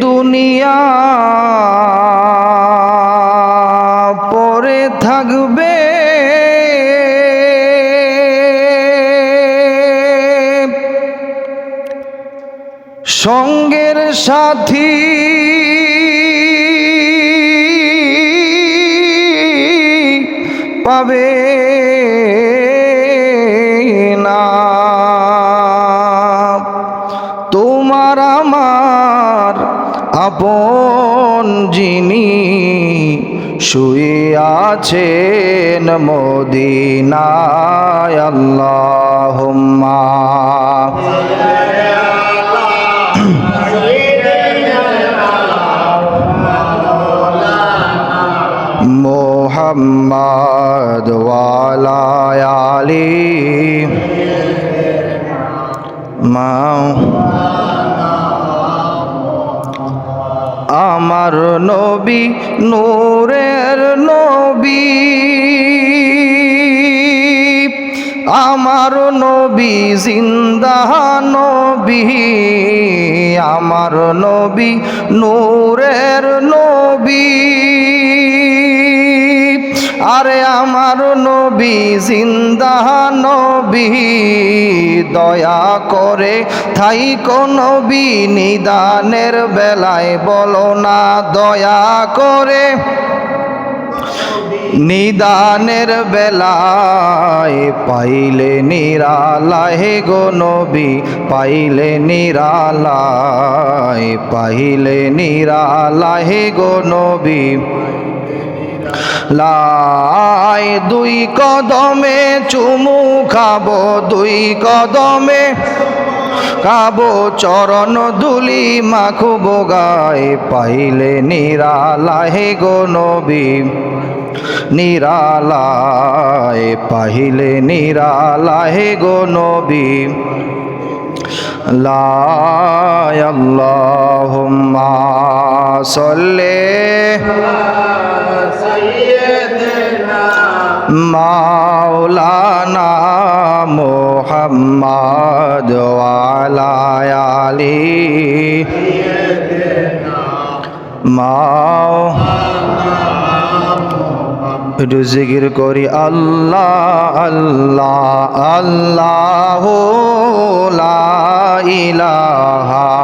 দুনিয়া পরে থাকবে। সঙ্গের সাথী পাবে। আপন যিনি শুয়ে আছেন মদিনায় আল্লাহুম্মা। মোহাম্মদ মা আমার নবী নূরের নবী। আমার নবী জিন্দা নবী আমার নবী নূরের নবী। আরে আমার নবী, জিন্দা নবী, দয়া করে থাই নবী, নিদানের বেলায় বলো না দয়া করে। নিদানের বেলায় পাইলে নিরালায় গো নবী, পাইলে নিরালায় পাইলে নিরালায় গো নবী। লাই দুই কদমে চুমু খাব, দুই কদমে কাবো চরণ দুলি মাখুব গায়ে, পাইলে নিরালাহে গো নবী। নিরালায় পাহিলে নিরালাহে গো নবী। লা আল্লাহুম্মা মাওলানা মোহাম্মদ আলায়ালি মাও রুজিগির করি আল্লাহ আল্লাহ আল্লাহ ইলাহা